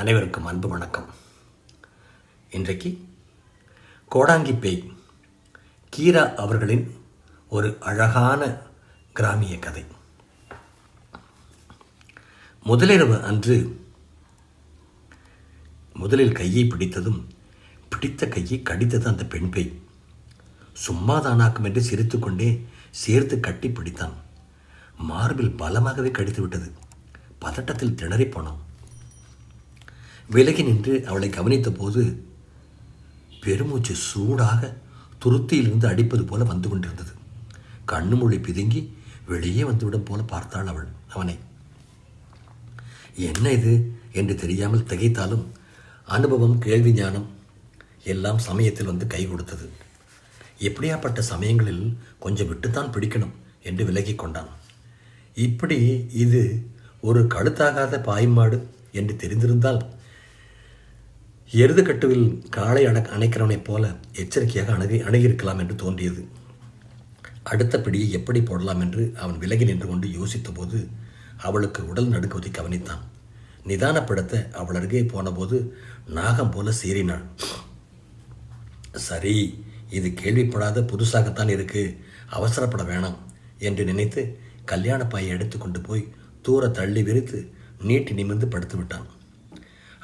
அனைவருக்கும் அன்பு வணக்கம். இன்றைக்கு கோடாங்கி பேய் கீரா அவர்களின் ஒரு அழகான கிராமிய கதை. முதலிரவு அன்று முதலில் கையை பிடித்ததும் பிடித்த கையை கடித்தது அந்த பெண் பேய். சும்மாதானாக்கும் என்று சிரித்துக்கொண்டே சேர்த்து கட்டி பிடித்தான். மார்பில் பலமாகவே கடித்து விட்டது பதட்டத்தில் திணறிப் போனான். விலகி நின்று அவளை கவனித்த போது பெருமூச்சு சூடாக துருத்தியிலிருந்து அடிப்பது போல வந்து கொண்டிருந்தது. கண்ணு மொழி பிதுங்கி வெளியே வந்துவிடும் போல பார்த்தாள் அவள் அவனை. என்ன இது? என்று தெரியாமல் திகைத்தாலும் அனுபவம் கேள்வி ஞானம் எல்லாம் சமயத்தில் வந்து கை கொடுத்தது. எப்படியாப்பட்ட சமயங்களில் கொஞ்சம் விட்டுத்தான் பிடிக்கணும்? என்று விலகி கொண்டான். இப்படி இது ஒரு கழுத்தாகாத பாய்மாடு என்று தெரிந்திருந்தால் எருது கட்டுவில் காளை அண அணைக்கிறவனைப் போல எச்சரிக்கையாக அணுகி அணுகியிருக்கலாம் என்று தோன்றியது. அடுத்த பிடியை எப்படி போடலாம் என்று அவன் விலகி நின்று கொண்டு யோசித்தபோது அவளுக்கு உடல் நடுக்குவதை கவனித்தான். நிதானப்படுத்த அவள் அருகே போனபோது நாகம் போல சீறினாள். சரி இது கேள்விப்படாத புதுசாகத்தான் இருக்கு. அவசரப்பட வேணாம் என்று நினைத்து கல்யாண பாயை எடுத்துக்கொண்டு போய் தூர தள்ளி விரித்து நீட்டி நிமிர்ந்து படுத்து விட்டான்.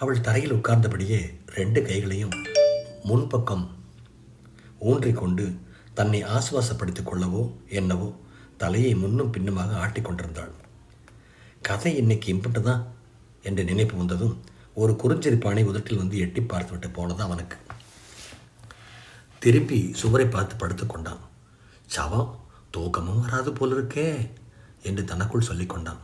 அவள் தரையில் உட்கார்ந்தபடியே ரெண்டு கைகளையும் முன்பக்கம் ஊன்றிக்கொண்டு தன்னை ஆசுவாசப்படுத்திக் கொள்ளவோ என்னவோ தலையை முன்னும் பின்னுமாக ஆட்டிக் கொண்டிருந்தாள். கதை இன்னைக்கு இம்பட்டு தான் என்று நினைப்பு வந்ததும் ஒரு குறிஞ்சிரிப்பானை உதட்டில் வந்து எட்டி பார்த்துவிட்டு போனது அவனுக்கு. திருப்பி சுவரை பார்த்து படுத்துக் கொண்டான். சவம் தூக்கமும் வராது போல இருக்கே என்று தனக்குள் சொல்லிக் கொண்டான்.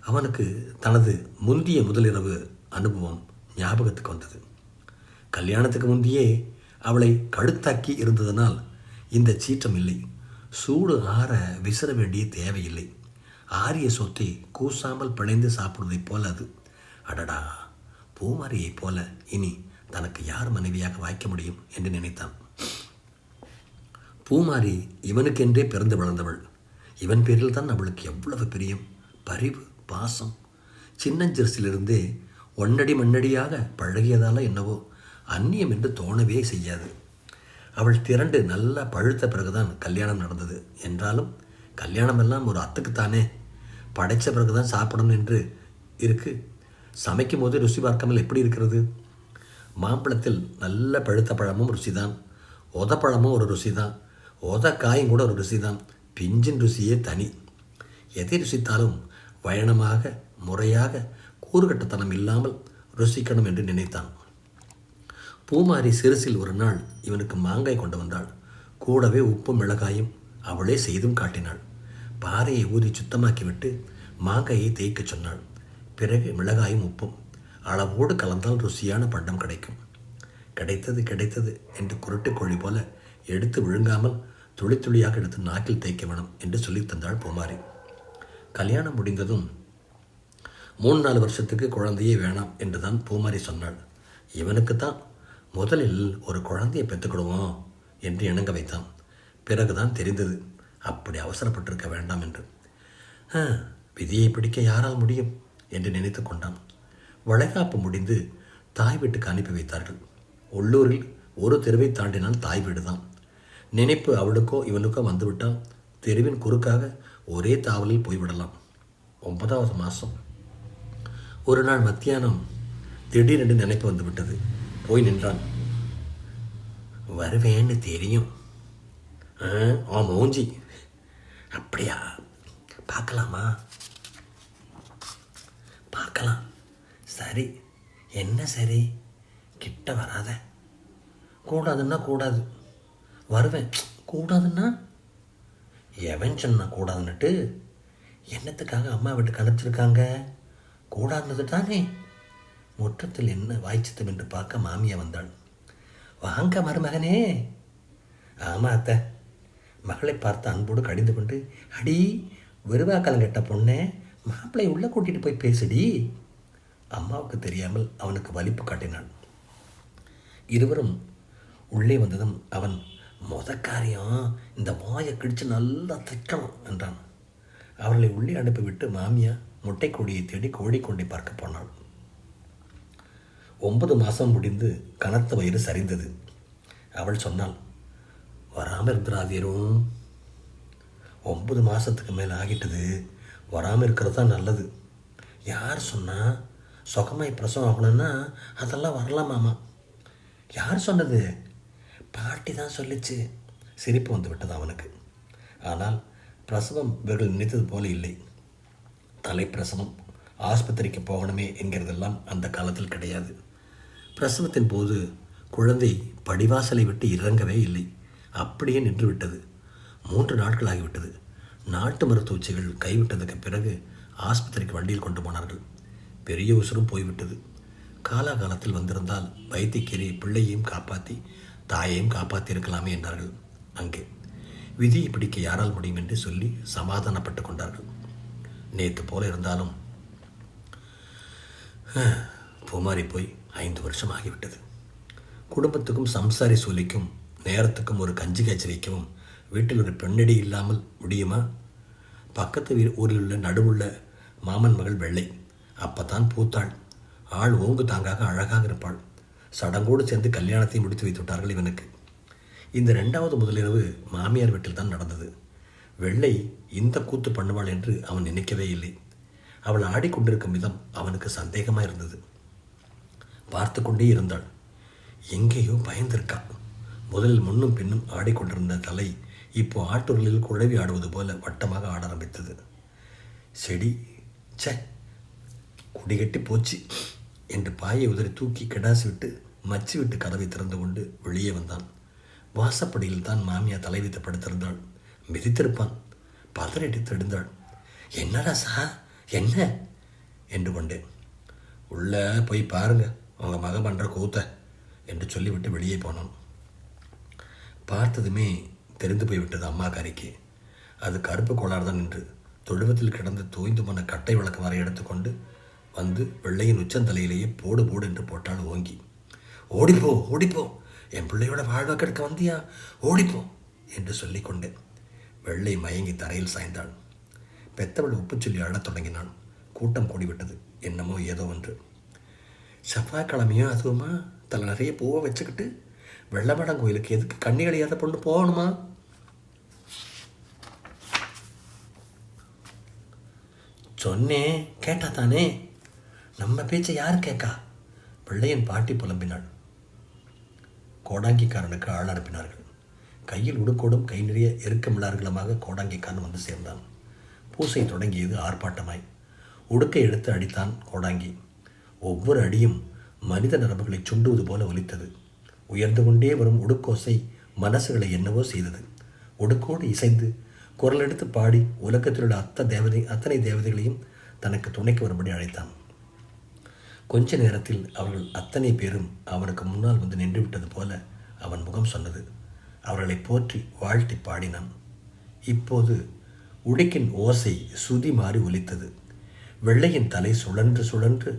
அவனுக்கு தனது முந்திய முதலிரவு அனுபவம் ஞாபகத்துக்கு வந்தது. கல்யாணத்துக்கு முந்தையே அவளை கழுத்தாக்கி இருந்ததனால் இந்த சீற்றம் இல்லை. சூடு ஆற விசிற வேண்டிய தேவையில்லை. ஆரிய சொத்தை கூசாமல் பிழைந்து சாப்பிடுவதைப் போல அது. அடடா பூமாரியைப் போல இனி தனக்கு யார் மனைவியாக வாய்க்க முடியும் என்று நினைத்தான். பூமாரி இவனுக்கென்றே பிறந்து வளர்ந்தவள். இவன் பேரில் தான் அவளுக்கு எவ்வளவு பிரியம். பரிவு பாசம். சின்னஞ்சிறுசிலிருந்தே ஒன்னடி மண்ணடியாக பழகியதால என்னவோ அந்நியம் என்று தோணவே செய்யாது. அவள் திரண்டு நல்லா பழுத்த பிறகுதான் கல்யாணம் நடந்தது. என்றாலும் கல்யாணம் எல்லாம் ஒரு அத்துக்குத்தானே? படைத்த பிறகுதான் சாப்பிடணும் என்று இருக்கு. சமைக்கும் போது ருசி பார்க்காமல் எப்படி இருக்கிறது? மாம்பழத்தில் நல்ல பழுத்த பழமும் ருசி தான் உதப்பழமும் ஒரு ருசிதான். உத காயும் கூட ஒரு ருசி தான் பிஞ்சின் ருசியே தனி. எதை ருசித்தாலும் பயணமாக முறையாக கூறுகட்டத்தனம் இல்லாமல் ருசிக்கணும் என்று நினைத்தான். பூமாரி சிறுசில் ஒரு நாள் இவனுக்கு மாங்காய் கொண்டு வந்தாள். கூடவே உப்பும் மிளகாயும் அவளே செய்தும் காட்டினாள். பாறையை ஊதி சுத்தமாக்கிவிட்டு மாங்காயை தேய்க்கச் சொன்னாள். பிறகு மிளகாயும் உப்பும் அளவோடு கலந்தால் ருசியான பண்டம் கிடைக்கும். கிடைத்தது கிடைத்தது என்று குருட்டுக்கோழி போல எடுத்து விழுங்காமல் துளி துளியாக எடுத்து நாக்கில் தேய்க்க வேணும் என்று சொல்லித் தந்தாள் பூமாரி. கல்யாணம் முடிந்ததும் மூணு நாலு வருஷத்துக்கு குழந்தையே வேணாம் என்று தான் பூமாரி சொன்னாள். இவனுக்கு தான் முதலில் ஒரு குழந்தையை பெற்றுக்கிடுவோம் என்று இணங்க வைத்தான். பிறகுதான் தெரிந்தது அப்படி அவசரப்பட்டிருக்க வேண்டாம் என்று. "ஆ, விதியை பிடிக்க யாரால் முடியும் என்று நினைத்து கொண்டான். வளைகாப்பு முடிந்து தாய் வீட்டுக்கு அனுப்பி வைத்தார்கள். உள்ளூரில் ஒரு தெருவை தாண்டினால் தாய் வீடு தான் நினைப்பு அவளுக்கோ இவனுக்கோ வந்துவிட்டால் தெருவின் குறுக்காக ஒரே தாவலில் போய்விடலாம். ஒன்பதாவது மாதம் ஒரு நாள் மத்தியானம் திடீரென்று நினைப்பு வந்துவிட்டது போய் நின்றான். வருவேன்னு தெரியும். ஆ, ஆ மூஞ்சி. அப்படியா? பார்க்கலாமா? பார்க்கலாம். சரி. என்ன சரி? கிட்ட வராத. கூடாதுன்னா கூடாது. வருவேன். கூடாதுன்னா? எவன் சொன்னா கூடாதுன்னுட்டு? என்னத்துக்காக அம்மா வீட்டுக்கு அனுப்பிச்சிருக்காங்க? கூடாதது தானே? முற்றத்தில் என்ன வாய்ச்சித்தம் என்று பார்க்க மாமியா வந்தாள். வாங்க மருமகனே. ஆமா அத்தை. மகளை பார்த்து அன்போடு கடிந்து கொண்டு அடி வெறுவாக்காலம் கெட்ட பொண்ணே மாப்பிள்ளை உள்ளே கூட்டிகிட்டு போய் பேசுடி. அம்மாவுக்கு தெரியாமல் அவனுக்கு வலிப்பு காட்டினான் இருவரும் உள்ளே வந்ததும் அவன் மொத காரியம் இந்த வாயை கிழிச்சு நல்லா தைக்கணும் என்றான். அவர்களை உள்ளே அனுப்பிவிட்டு மாமியா முட்டைக்கொடியை தேடி கோழிக்கொண்டை பார்க்க போனாள். ஒன்பது மாதம் முடிந்து கனத்த வயிறு சரிந்தது. அவள் சொன்னாள் வராமல் இருந்துடாதீரும் ஒன்பது மாதத்துக்கு மேலே ஆகிட்டது. வராமல் இருக்கிறது தான் நல்லது. யார் சொன்னால் சுகமாய் பிரசவம் ஆகணும்னா அதெல்லாம் வரலாமாமா யார் சொன்னது? பாட்டி தான் சொல்லிச்சு. சிரிப்பு வந்து விட்டது அவனுக்கு. ஆனால் பிரசவம் இவர்கள் நினைத்தது போல இல்லை. தலைப்பிரசவம் ஆஸ்பத்திரிக்கு போகணுமே என்கிறதெல்லாம் அந்த காலத்தில் கிடையாது. பிரசவத்தின் போது குழந்தை படிவாசலை விட்டு இறங்கவே இல்லை. அப்படியே நின்று விட்டது. மூன்று நாட்கள் ஆகிவிட்டது நாட்டு மருத்துவ உச்சிகள் கைவிட்டதுக்கு பிறகு ஆஸ்பத்திரிக்கு வண்டியில் கொண்டு போனார்கள். பெரிய உசுரும் போய்விட்டது. காலாகாலத்தில் வந்திருந்தால் வைத்தியக்கேரி பிள்ளையையும் காப்பாற்றி தாயையும் காப்பாற்றியிருக்கலாமே என்றார்கள். அங்கே விதியை பிடிக்க யாரால் முடியும் என்று சொல்லி சமாதானப்பட்டு கொண்டார்கள். நேற்று போல இருந்தாலும் பூமாரி போய் ஐந்து வருஷம் ஆகிவிட்டது குடும்பத்துக்கும் சம்சாரி சூலிக்கும் நேரத்துக்கும் ஒரு கஞ்சி காய்ச்சி வைக்கவும் வீட்டில் ஒரு பெண்ணடி இல்லாமல் முடியுமா? பக்கத்து வீ ஊரில் உள்ள நடுவுள்ள மாமன் மகள் வெள்ளை. அப்போ தான் பூத்தாள். ஆள் ஓங்கு தாங்காக அழகாக இருப்பாள். சடங்கோடு சேர்ந்து கல்யாணத்தை முடித்து வைத்து விட்டார்கள் இவனுக்கு. இந்த ரெண்டாவது முதலிரவு மாமியார் வீட்டில் தான் நடந்தது. வெள்ளை இந்த கூத்து பண்ணுவாள் என்று அவன் நினைக்கவே இல்லை. அவள் ஆடிக்கொண்டிருக்கும் விதம் அவனுக்கு சந்தேகமாக இருந்தது. பார்த்து கொண்டே இருந்தாள். எங்கேயோ பயந்திருக்கான் முதலில் முன்னும் பின்னும் ஆடிக்கொண்டிருந்த தலை இப்போ ஆட்டூர்களில் குழவி ஆடுவது போல வட்டமாக ஆட ஆரம்பித்தது. செடி ச்சே குடிகட்டி போச்சு என்று பாயை உதறி தூக்கி கிடாசி விட்டு மச்சி விட்டு கதவை திறந்து கொண்டு வெளியே வந்தான். வாசப்படியில் தான் மாமியா தலை வைத்து படுத்திருந்தாள். மிதித்திருப்பான். பதறடித்து எழுந்தாள். என்னடா சா என்ன? என்று கொண்டேன். உள்ளே போய் பாருங்க உங்கள் மக பண்ற கூத்த என்று சொல்லிவிட்டு வெளியே போனோம் பார்த்ததுமே தெரிந்து போய்விட்டது அம்மாக்காரிக்கு அது கருப்பு கோளாறு தான் என்று தொழுவத்தில் கிடந்து தோய்ந்து போன கட்டை விளக்கு வரை எடுத்துக்கொண்டு வந்து வெள்ளையின் உச்சந்தலையிலேயே போடு போடு என்று போட்டாள் ஓங்கி. ஓடிப்போ ஓடிப்போ என் பிள்ளையோட வாழ்வை கெடுக்க வந்தியா? ஓடிப்போ என்று சொல்லிக்கொண்டேன் வெள்ளை மயங்கி தரையில் சாய்ந்தாள். பெத்தவள் உப்பு சொல்லி அழத் தொடங்கினான். கூட்டம் கூடிவிட்டது. என்னமோ ஏதோ ஒன்று. செவ்வாய்க்கிழமையும் அதுவுமா? தலை நிறைய பூவை வச்சுக்கிட்டு வெள்ளமடம் கோயிலுக்கு எதுக்கு கண்ணி கழியாத பொண்ணு போகணுமா? சொன்னேன் கேட்டா தானே? நம்ம பேச்சை யார் கேட்கா பிள்ளையன் பாட்டி புலம்பினாள். கோடாங்கிக்காரனுக்கு ஆள் அனுப்பினார்கள். கையில் உடுக்கோடும் கை நிறைய எருக்கமிழார்களுமாக கோடாங்கிக்காரன் வந்து சேர்ந்தான். பூசை தொடங்கியது ஆர்ப்பாட்டமாய். உடுக்கை எடுத்து அடித்தான் கோடாங்கி. ஒவ்வொரு அடியும் மனித நரம்புகளை சுண்டுவது போல ஒலித்தது. உயர்ந்து கொண்டே வரும் உடுக்கோசை மனசுகளை என்னவோ செய்தது. உடுக்கோடு இசைந்து குரல் எடுத்து பாடி உலகத்தில் உள்ள அத்த தேவதை அத்தனை தேவதைகளையும் தனக்கு துணைக்கு வரும்படி அழைத்தான். கொஞ்ச நேரத்தில் அவர்கள் அத்தனை பேரும் அவனுக்கு முன்னால் வந்து நின்று விட்டது போல அவன் முகம் சொன்னது. அவர்களை போற்றி வாழ்த்தி பாடினான். இப்போது உடுக்கின் ஓசை சுதி மாறி ஒலித்தது. வெள்ளையின் தலை சுழன்று சுழன்று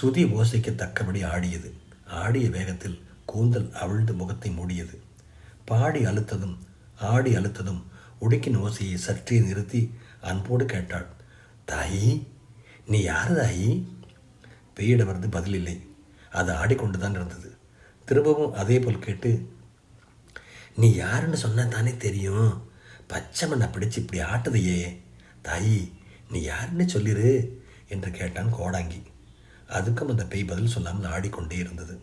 சுதி ஓசைக்கு தக்கபடி ஆடியது. ஆடிய வேகத்தில் கூந்தல் அவிழ்ந்து முகத்தை மூடியது. பாடி அழுத்ததும் ஆடி அழுத்ததும் உடுக்கின் ஓசையை சற்றே நிறுத்தி அன்போடு கேட்டாள் தாயி நீ யார் தாயி? பெய்யிடமிருந்து பதில் இல்லை. அது ஆடிக்கொண்டுதான் இருந்தது. திரும்பவும் அதே போல் கேட்டு நீ யாருன்னு சொன்னால் தானே தெரியும். பச்சை மண்ணை பிடிச்சு இப்படி ஆட்டுதையே. தாயி நீ யாருன்னு சொல்லிடு என்று கேட்டான் கோடாங்கி. அதுக்கும் அந்த பேய் பதில் சொல்லாமல் ஆடிக்கொண்டே இருந்தது.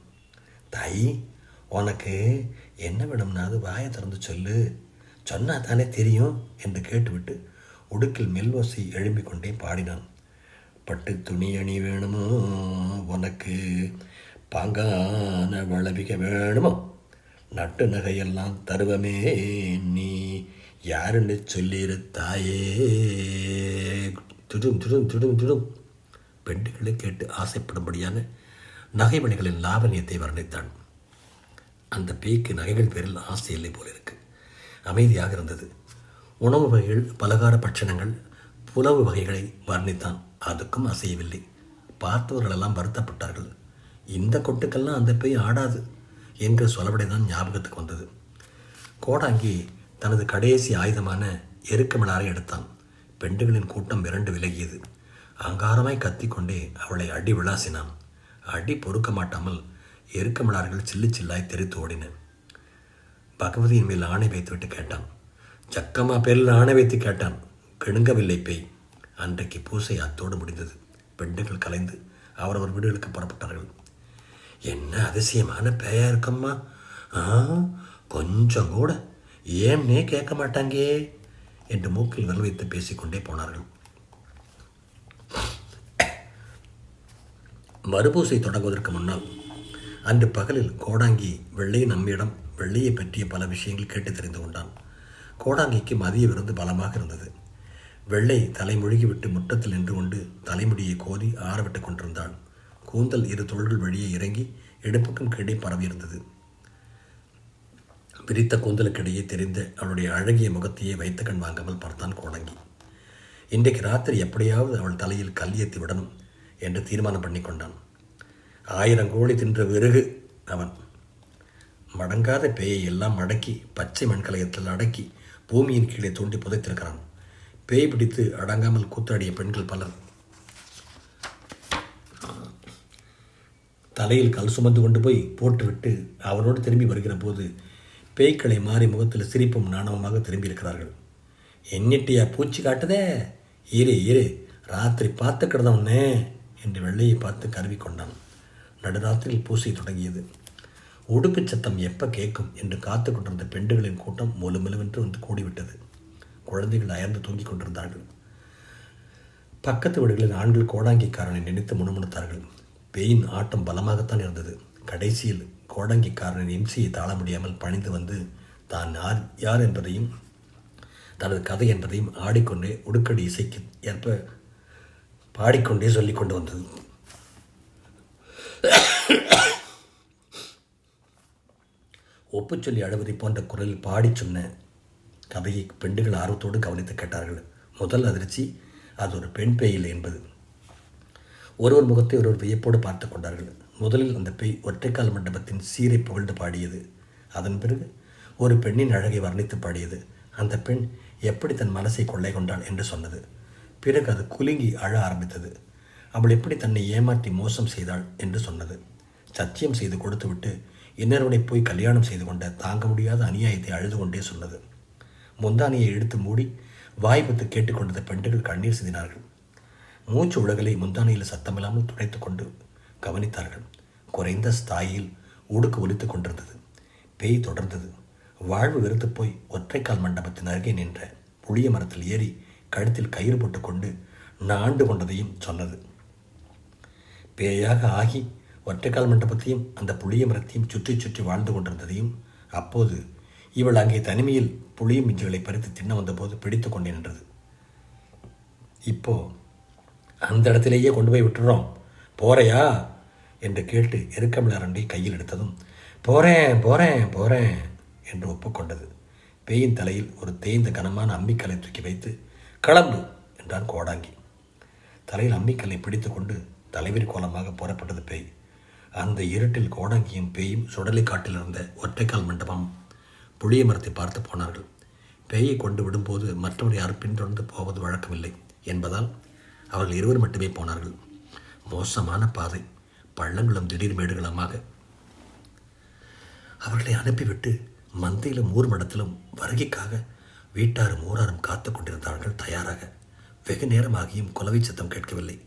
தாயி உனக்கு என்ன வேணும்னாது வாயை திறந்து சொல்லு. சொன்னால் தானே தெரியும் என்று கேட்டுவிட்டு உடுக்கில் மெல்வோசை எழும்பிக் கொண்டே பாடினான். பட்டு துணி அணி வேணுமோ? உனக்கு பாங்கான வளவிக்க வேணுமோ? நட்டு நகையெல்லாம் தருவமே நீ யாருன்னு சொல்லியிருத்தாயே தாயே. துடும் துடும் துடும் துடும். பெண்டுகளை கேட்டு ஆசைப்படும்படியான நகைமணிகளின் லாவணியத்தை வர்ணித்தான். அந்த பேய்க்கு நகைகள் பேரில் ஆசை இல்லை போல இருக்கு. அமைதியாக இருந்தது. உணவு வகைகள் பலகார பட்சணங்கள் புலவு வகைகளை வர்ணித்தான். அதுக்கும் அசையவில்லை. பார்த்தவர்களெல்லாம் வருத்தப்பட்டார்கள். இந்த கொட்டுக்கெல்லாம் அந்த பேய் ஆடாது. என்ற சொலவடை தான் ஞாபகத்துக்கு வந்தது. கோடாங்கி தனது கடைசி ஆயுதமான எருக்கமிழாரை எடுத்தான். பெண்டுகளின் கூட்டம் இரண்டு விலகியது. அங்காரமாய் கத்திக்கொண்டே அவளை அடி விளாசினான். அடி பொறுக்க மாட்டாமல் எருக்கமிழார்கள் சில்லு சில்லாய் தெரித்து ஓடின. பகவதியின் மேல் ஆணை வைத்துவிட்டு கேட்டான். சக்கம்மா பேரில் ஆணை வைத்து கேட்டான். கிணுங்கவில்லை பேய். அன்றைக்கு பூசை அத்தோடு முடிந்தது. பெண்டுகள் கலைந்து அவரவர் வீடுகளுக்கு புறப்பட்டார்கள். என்ன அதிசயமான பேயா இருக்கம்மா. ஆ கொஞ்சம் கூட. ஏன்னே கேட்க மாட்டாங்கே. என்று மூக்கில் விரல் வைத்து பேசிக்கொண்டே போனார்கள். மறுபூசை தொடங்குவதற்கு முன்னால் அன்று பகலில் கோடாங்கி வெள்ளையின் நம்மிடம் வெள்ளையை பற்றிய பல விஷயங்கள் கேட்டு தெரிந்து கொண்டான். கோடாங்கிக்கு மதிய விருந்து பலமாக இருந்தது. வெள்ளை தலைமொழிகிவிட்டு முற்றத்தில் நின்று கொண்டு தலைமுடியை கோதி ஆறவிட்டு கொண்டிருந்தாள். கூந்தல் இரு தோள்கள் வழியே இறங்கி இடுப்புக்கும் கீழே பரவியிருந்தது பிரித்த கூந்தலுக்கிடையே தெரிந்த அவளுடைய அழகிய முகத்தையே வைத்த கண் வாங்காமல் பார்த்தான் கோடங்கி இன்றைக்கு ராத்திரி எப்படியாவது அவள் தலையில் கல் ஏற்றி விடணும் என்று தீர்மானம் பண்ணி கொண்டான். ஆயிரம் கோழி தின்ற விறகு அவன். மடங்காத பேயை எல்லாம் மடக்கி பச்சை மண்கலயத்தில் அடக்கி பூமியின் கீழே தோண்டி புதைத்திருக்கிறான். பேய் பிடித்து அடங்காமல் கூத்தாடிய பெண்கள் பலர் தலையில் கல் சுமந்து கொண்டு போய் போட்டுவிட்டு அவனோடு திரும்பி வருகிற போது பேய்க்களை மாறி முகத்தில் சிரிப்பும் நாணவமாக திரும்பியிருக்கிறார்கள். என்னிட்டியா பூச்சி காட்டுதே? இரு இரு. ராத்திரி பார்த்துக்கிடதவனே என்று வெள்ளையை பார்த்து கருவி கொண்டான். நடுராத்திரியில் பூசை தொடங்கியது. உடுப்பு சத்தம் எப்போ கேட்கும்? என்று காத்து கொண்டிருந்த பெண்டுகளின் கூட்டம் முழுமெலுவென்று வந்து கூடிவிட்டது. குழந்தைகள் அயர்ந்து தூங்கிக் கொண்டிருந்தார்கள். பக்கத்து வீடுகளில் ஆண்கள் கோடாங்கிக்காரனை நினைத்து முணுமுணுத்தார்கள். பேயின் ஆட்டம் பலமாகத்தான் இருந்தது. கடைசியில் கோடங்கிக்காரன் எம்சியை தாழ முடியாமல் பணிந்து வந்து தான் யார் யார் என்பதையும் தனது கதை என்பதையும் ஆடிக்கொண்டே உடுக்கடி இசைக்கு ஏற்ப பாடிக்கொண்டே சொல்லி கொண்டு வந்தது. ஒப்புச்சொல்லி அழுவதை போன்ற குரலில் பாடிச் சொன்ன கதையை பெண்டுகள் ஆர்வத்தோடு கவனித்து கேட்டார்கள். முதல் அதிர்ச்சி அது ஒரு பெண் பேய் இல்லை என்பது. ஒருவர் முகத்தை ஒருவர் வியப்போடு பார்த்து கொண்டார்கள். முதலில் அந்த பெய் ஒற்றைக்கால் மண்டபத்தின் சீரை புகழ்ந்து பாடியது. அதன் பிறகு ஒரு பெண்ணின் அழகை வர்ணித்து பாடியது. அந்த பெண் எப்படி தன் மனசை கொள்ளை கொண்டாள் என்று சொன்னது. பிறகு அது குலுங்கி அழ ஆரம்பித்தது. அவள் எப்படி தன்னை ஏமாற்றி மோசம் செய்தாள் என்று சொன்னது. சத்தியம் செய்து கொடுத்துவிட்டு இன்னொருவனை போய் கல்யாணம் செய்து கொண்ட தாங்க முடியாத அநியாயத்தை அழுது கொண்டே சொன்னது. முந்தானியை எடுத்து மூடி வாய்ப்புத்து கேட்டுக்கொண்டது பெண்கள் கண்ணீர் சிந்தினார்கள். மூச்சு உலகலை முந்தானையில் சத்தமில்லாமல் துடைத்து கொண்டு கவனித்தார்கள். குறைந்த ஸ்தாயில் உடுக்கு ஒலித்து கொண்டிருந்தது. பேய் தொடர்ந்தது. வாழ்வு வெறுத்து போய் ஒற்றைக்கால் மண்டபத்தின் அருகே நின்ற புளிய மரத்தில் ஏறி கழுத்தில் கயிறு போட்டுக்கொண்டு நாண்டு கொண்டதையும் சொன்னது. பேயாக ஆகி ஒற்றைக்கால் மண்டபத்தையும் அந்த புளிய மரத்தையும் சுற்றி சுற்றி வாழ்ந்து கொண்டிருந்ததையும் அப்போது இவள் அங்கே தனிமையில் புளிய மிஞ்சுகளை பறித்து தின்ன வந்தபோது பிடித்து கொண்டே நின்றது. இப்போ அந்த இடத்திலேயே கொண்டு போய் விட்டுறோம். போறையா? என்று கேட்டு எருக்கமிழரண்டி கையில் எடுத்ததும் போகிறேன் போகிறேன் போகிறேன் என்று ஒப்புக்கொண்டது. பேயின் தலையில் ஒரு தேய்ந்த கனமான அம்மிக்கலை தூக்கி வைத்து கிளம்பு என்றான் கோடாங்கி. தலையில் அம்மிக்கல்லை பிடித்து கொண்டு தலைவிரி கோலமாக புறப்பட்டது பேய். அந்த இருட்டில் கோடாங்கியும் பேயும் சுடலை காட்டில் இருந்த ஒற்றைக்கால் மண்டபம் புளிய மரத்தை பார்த்து போனார்கள். பேயை கொண்டு விடும்போது மற்றவர் யாரும் பின்தொடர்ந்து போவது வழக்கமில்லை என்பதால் அவர்கள் இருவர் மட்டுமே போனார்கள். மோசமான பாதை. பள்ளங்களும் திடீர் மேடுகளுமாக. அவர்களை அனுப்பிவிட்டு மந்தையிலும் ஊர் மடத்திலும் வருகைக்காக வீட்டாரும் ஊராரும் காத்து கொண்டிருந்தார்கள் தயாராக. வெகு நேரமாகியும் குலவை சத்தம் கேட்கவில்லை.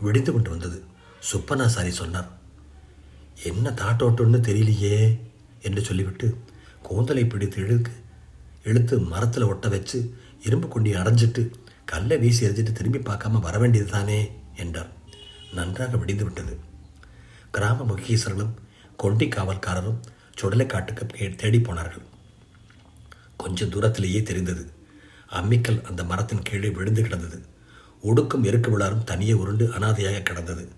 விடிந்து கொண்டு வந்தது. சுப்பனாசாரி சொன்னார் என்ன தாட்டோட்டம்னு தெரியலையே என்று சொல்லிவிட்டு கூந்தலை பிடித்து இழுக்கு இழுத்து மரத்தில் ஒட்ட வச்சு இரும்பு கொண்டி அடைஞ்சிட்டு கல்லை வீசி எரிஞ்சிட்டு திரும்பி பார்க்காம வர வேண்டியது தானே என்றார். நன்றாக விடிந்து விட்டது. கிராம முகீசர்களும் கொண்டி காவல்காரரும் சுடலைக்காட்டுக்கு தேடி போனார்கள். கொஞ்சம் தூரத்திலேயே தெரிந்தது. அம்மிக்கல் அந்த மரத்தின் கீழே விழுந்து கிடந்தது. உடுக்கும் எருக்கு விழாரும் தனியே உருண்டு அனாதையாக கிடந்தது.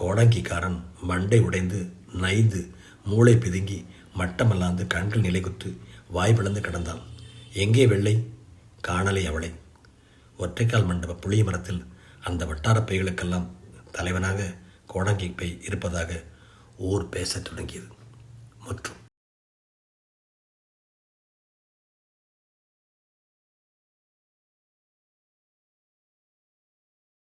கோடங்கிக்காரன் மண்டை உடைந்து நைந்து மூளை பிதுங்கி மட்டமல்லாந்து கண்கள் நிலைகுத்து வாய் பிளந்து கிடந்தான். எங்கே வெள்ளை? காணலை அவளை. ஒற்றைக்கால் மண்டப புளிய மரத்தில் அந்த வட்டார பைகளுக்கெல்லாம் தலைவனாக கோடங்கி பை இருப்பதாக ஊர் பேசத் தொடங்கியது. மற்றும்